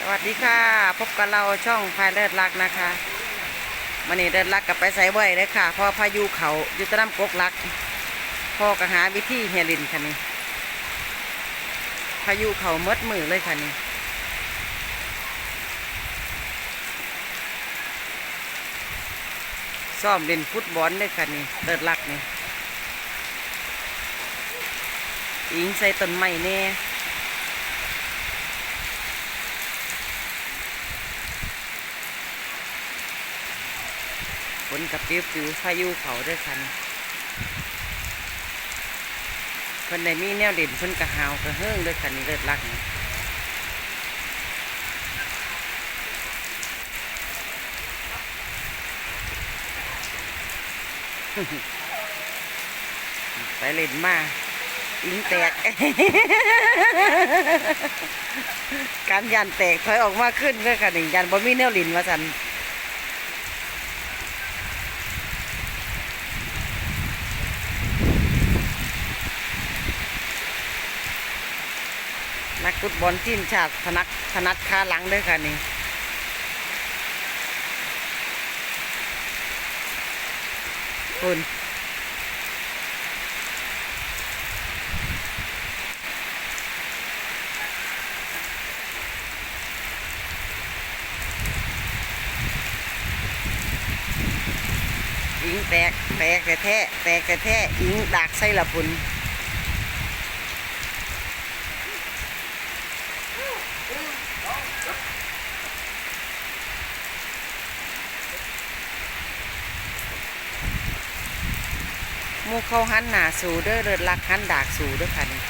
สวัสดีค่ะ พบกับเราช่องพายเลิศรักนะคะมันนี่เดินรักกับไปใส่บ่อยเลยค่ะพราะพายุเขาอยู่ตะน้ำกกรักพ่อก็หาวิธีเฮลินค่ะนี่พายุเขาเมดมือเลยค่ะนี่ซ้อมเล่นฟุตบอลเลยค่ะนี่เลิศรักนี่อิงใส่ต้นไม้แน่ ฝนกับปิวปิวพายุเขาด้วยกันเพิ่นได้มีแนวเด่นเพิ่นกระหาวกระเฮิงด้วยกันนี่เลิศรักไปเล่นมาอิงแตก การยันแตกถอยออกมาขึ้นด้วยกันนี่งยันบ่มีแนวลินว่าสัน ฟุตบอลทีมชาติถนัดถนัดขาหลังเด้วยค่ะนี่คุณอิงแตกแตกแต่แท้แตกแต่แท้อิงดากใส่ละพุ่น มูเขาหันหนาสูเด้อเลิศรักหันดากสูเด้อค่ะนี่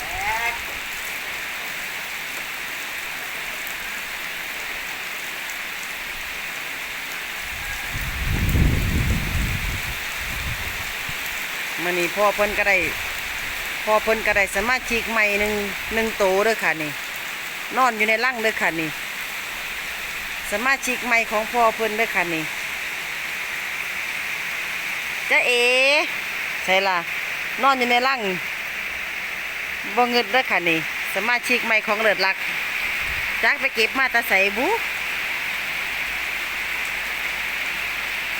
มันนี่พ่อเพิ่นก็ได้พ่อเพิ่นก็ได้สมาชิกใหม่หนึ่งหนึ่งโตเด้อค่ะนี่ นอนอยู่ในร่างเด้อค่ะนี่สมาชิกใหม่ของพ่อเพิ่นเด้อค่ะนี่จ้าเอ ช่ล่ะ นอนอยู่ในร่างบ่เงินด้อค่ะนี่ สมาชิกใหม่ของเลิศรักจักไปเก็บมาตาใส่บุ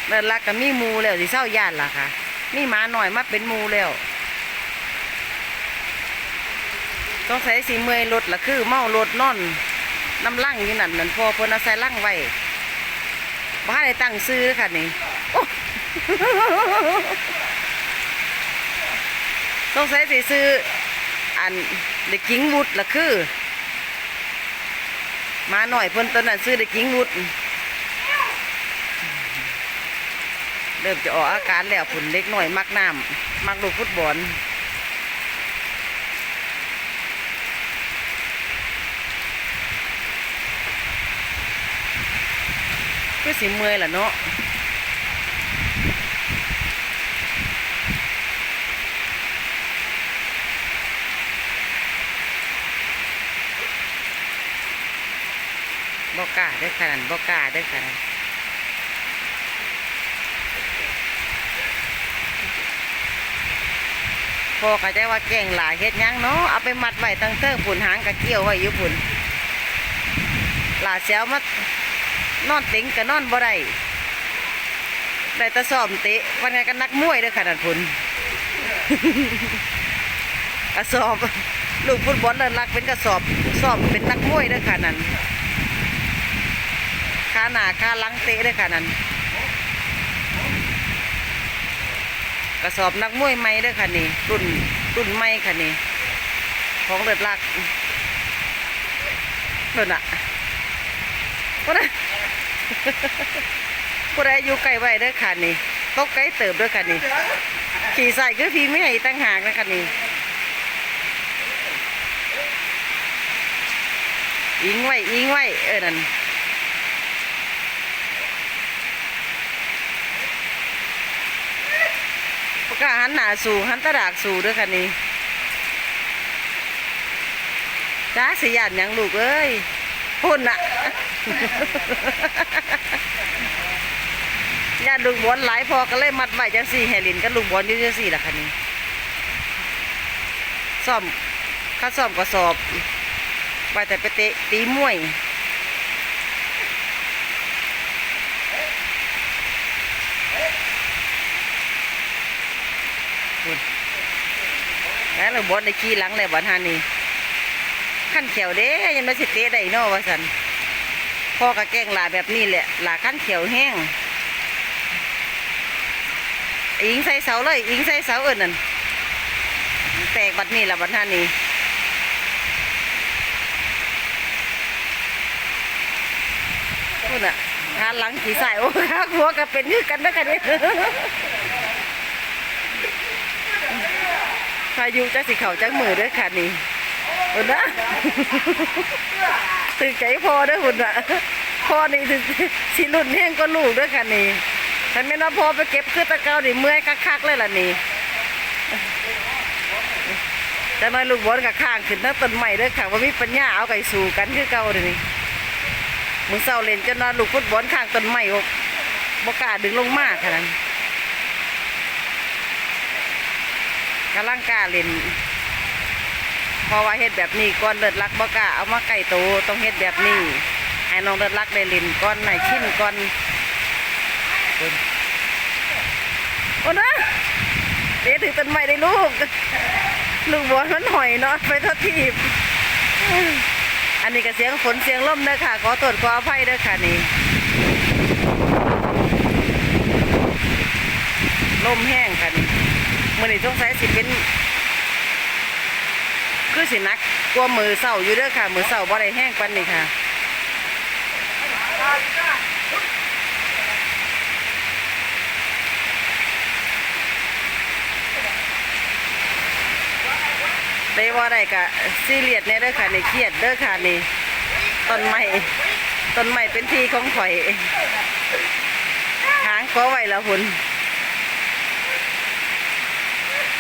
เลิศรักก็มีมูแล้วสิเศร้าย่านล่ะค่ะ มีหมาหน่อยมาเป็นมูแล้วต้องใส่สีเมอยรถละคือ เมารถนอนน้ำลั่งอยู่นั่นนั่นพอเพิ่นเอาใส่ลั่งไว้บ้านได้ตั้งซื้อเด้อค่ะนี่ โอ้ต้องใส่สีซื้ออันเด็กกิ้งวุดละคือ มาหน่อยเพิ่นต้นนั้นซื้อเด็กกิ้งวุดเริ่มจะออกอาการแล้วผุนเล็กหน่อยมักน้ำมักลูกฟุตบอลคือสิเมื่อยล่ะเนาะ บอกาได้ขนาดบอกาได้ขนาดพอก็ใจว่าแกงหลายเฮ็ดยังเนาะเอาไปมัดไว้ตั้งเทิงผุนหางกะเกี่ยวไว้อยู่ผุนหลาเสียวมานอนติงก็นอนบ่ได้ได้ต่ซ้อมเตะวันไงกันนักมวยเด้อขนาดผุนกระสอบลูกฟุตบอลเลินรักเป็นกระสอบสอบเป็นนักมวยเด้อค่ะนั่น ขาหน้าขาหลังเตะเลยค่ะนั่นกระสอบนักมวยใหม่ด้วยค่ะนี่รุ่นรุ่นใหม่ค่ะนี่ของเลิศลักนั่นอะผู้ใดผู้ใดอยู่ไกลไว้ด้อค่ะนี่ตกไกลเติบด้อค่ะนี่ขี่ใส่คือพี่ไม่ให้ตั้งหากนะค่ะนี่อิงไว้อิงไว้เออนั่น ปา กกาหันหน้าสู่หันตะดากสู่ด้วยค่ะนี่จ้าสิยานยังลูกเอ้ยพุ่นอะญาติลูกบอลหลายพอก็เลยมัดไว้จังสี่แฮลินกับลูกบอลอยู่จังสี่ละค่ะนี่ซ่อมข้าซ่อมก็สอบไว้แต่ไปเตะตีมวย แล้วเราบดในขี้หลังเลยบ่ทานนี่ขั้นเขียวเด้ยังไม่สิเตะได้เนอว่าสันพ่อกะแกงหลาแบบนี้แหละหลาขั้นเขียวแห้งอิงใส่เสาเลยอิงใส่เสาเอิญนั่นแตกบัดนี้ละบัดทานนี่พูดน่ะหาหลังขี่ใส่โอ้ข้าหัวก็เป็นคือกันนะกันเนี่ย พายุจักสิเขาจักมือด้อค่ะนี่หุ่นนะตึกใจพอด้อหุ่นอะพอนี่ถึงสิรุ่นแห้งก็ลูกด้อค่ะนี่ฉันไม่น่าพอไปเก็บคือตะเกาดิเมื่อยคักๆเลยล่ะนี่จะน้อยลูกบอลกับข้างขึ้นทั้งต้นใหม่ด้อค่ะว่ามีปัญญาเอาไก่สู่กันคือเก่าเดี๋ยวนี้มึงเศร้าเล่นจนว่าลูกฟุตบอลข้างต้นใหม่บ่บ่กาดึงลงมากขนาดนั้น กำลังกล้าเล่นเพราะว่าเฮ็ดแบบนี้ก่อนเลิศรักบ่กล้าเอามาไก่โตต้องเฮ็ดแบบนี้ให้น้องเลิศรักได้เล่นก่อนให้ชินก่อนโอ้นะเดี๋ยวถือต้นไม้ได้ลูก ลูกบอลมันหอยเนาะไปทดทีบอันนี้ก็เสียงฝนเสียงลมเด้อค่ะ ขอตรวจขออภัยเด้อค่ะนี่ลมแห้งค่ะนี่ มื่อนี้สงสัยสิเป็น คือสินักกลัวมือเศร้าอยู่เด้อค่ะ มือเศร้าบ่ได้แห้งปันนี่ค่ะได้ว่าได้กะซีเรียสเนี่ยเด้อค่ะนี่เครียดเด้อค่ะนี่ต้นไม้ต้นไม้เป็นที่ของข่อยหางก็ไว้แล้วหุ่น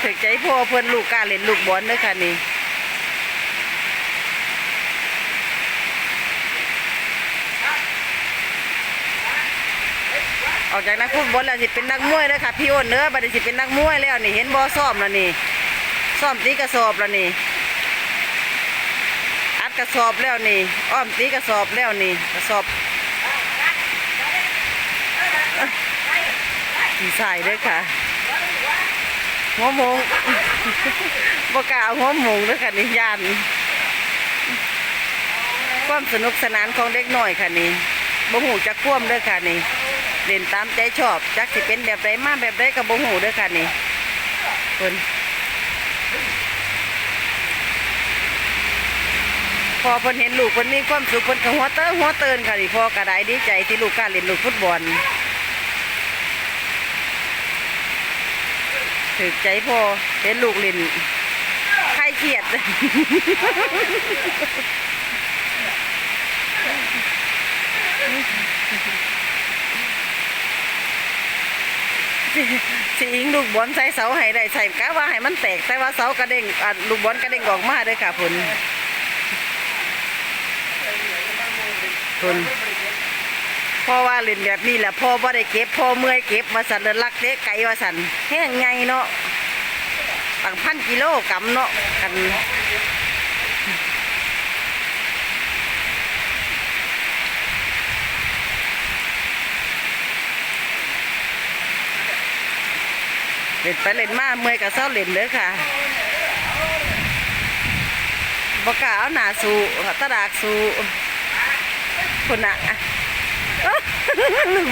ถึกใจพ่อเพื่อนลูกกล้าเล่นลูกบอลเด้อค่ะนี่ออกจากนักฟุตบอลแล้วสิเป็นนักมวยเด้อค่ะพี่อ้นเด้อบัดนี้สิเป็นนักมวยแล้วนี่เห็นบอซ้อมแล้วนี่ซ้อมตีกระสอบแล้วนี่อัดกระสอบแล้วนี่อ้อมตีกระสอบแล้วนี่กระสอบขี่สายเด้อค่ะ หัวมงบกาหัวมงด้วยค่ะนี่ยานความสนุกสนานของเด็กหน้อยค่ะนี่บ่หูจักคว่ำเด้อค่ะนี่เล่นตามใจชอบจักสิเป็นแบบใดมาแบบใดกับบ่หูด้อค่ะนี่เพิ่นพอเพิ่นเห็นลูกเพิ่นมีความสุขเพิ่นก็หัวเต้อหัวเตินค่ะนี่พ่อก็ไดดีใจที่ลูกกล้าเล่นลูกฟุตบอล ถือใจพอเห็นลูกเลินใครเครียดสิสิอิงลูกบอลใส่เสาให้ได้ใส่กะว่าให้มันแตกแต่ว่าเสากระเด้งลูกบอลกระเด้งออกมาเด้อค่ะพุ่นพุ่น พ่อว่าเล่นแบบนี้แหละพ่อบ่ได้เก็บพ่อเมื่อยเก็บว่าสันเดินลักเตะไก่ว่าสันแห้งไงเนาะตั้งพันกิโลกรัมเนาะกันเล่นไปเล่นมาเมื่อยกับเศร้าเล่นเด้อค่ะบกล้าเอาหนาสูตะดากสูคนน่ะ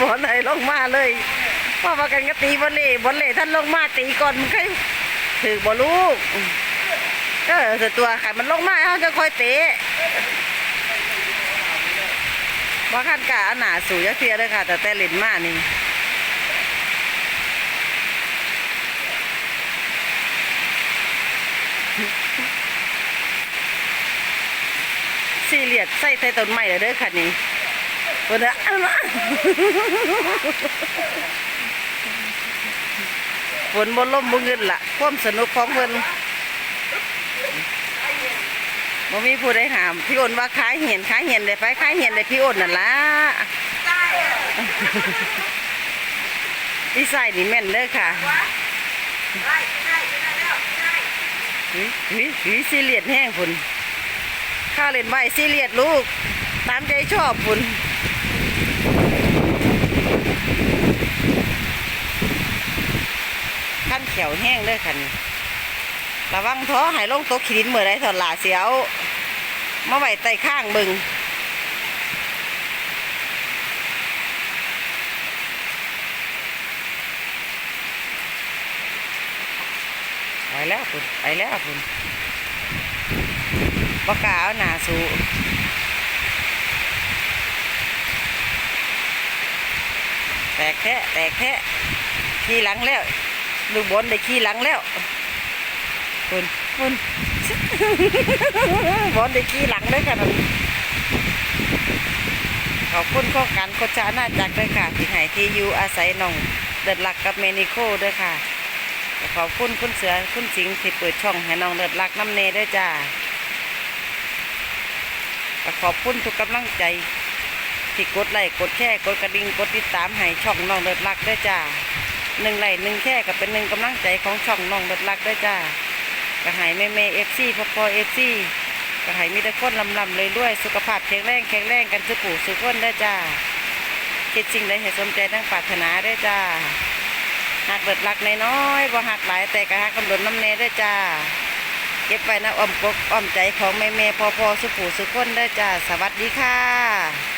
บอลไหนลงมาเลยพอมากันก็ตีบอลเล่บอลเล่ท่านลงมาตีก่อนมันค่อยถือบอลลูกเออแต่ตัวค่ะมันลงมาเขาจะคอยเตะว่าขั้นกะเอาหนาสูยักเทียเลยค่ะ แต่แต่เล่นมานี่สี่เหลียดใส่ใส่ต้นไม้เลยเด้อค่ะนี่ เพิ่นน่ะอันน่ะฝนบนล่มบ่เงินล่ะความสนุกของเพิ่นบ่มีผู้ใดห้าม พี่อ้นว่าขายเหียนขายเหียนได้ไปขายเหียนได้พี่อ้นนั่นล่ะพี่ใส่นี่แม่นเด้อค่ะหึหึหึซีเรียสแห้งพุ่นข้าเล่นไว้ซีเรียสลูก ตามใจชอบพุ่น ขียวแห้งเด้อค่ะนี่ระวังท้อหายลงตกขีดินเมื่อไรถอดหลาเสียวมาไว้ใต้ข้างบึงไปแล้วคุณไปแล้วคุณบกาเอาหนาสูแตกแท้แตกแท้ขี่หลังแล้ว ลูกบอลได้ขี่หลังแล้วคุณคุณบอลได้ขี่หลังเลยค่ะนั่นขอบคุณข้อการโคชาหน้าจักรด้วยค่ะ ที่ให้ที่อยู่อาศัยน้องเดิดหลักกับเมนิโคด้วยค่ะ ขอบคุณคุณเสือคุณสิงห์ที่เปิดช่องให้น้องเลิศรักน้ำเนด้วยจ้าก็ขอบคุณทุกกำลังใจที่กดไลค์กดแค่กดกระดิ่งกดติดตามให้ช่องน้องเลิศรักด้วยจ้า หนึ่งไหลหนึ่งแค่ก็เป็นหนึ่งกำลังใจของช่องน้องเลิศรักด้วยจ้าก็ให้แม่แม่เอฟซีพ่อพ่อเอฟซีก็ให้มีแต่คนลำลำเลยด้วยสุขภาพแข็งแรงแข็งแรงกันสุขูสุขคนด้วยจ้าคิดสิ่งใดให้สมใจดังปรารถนาด้วยจ้าหักเบิดลักน้อยบ่หักหลายแต่ก็หักกำหนดน้ำเนได้จ้าเก็บไว้นะอ้อมกกอ้อมใจของแม่แม่ๆพ่อสุผู้สุคนได้จ้าสวัสดีค่ะ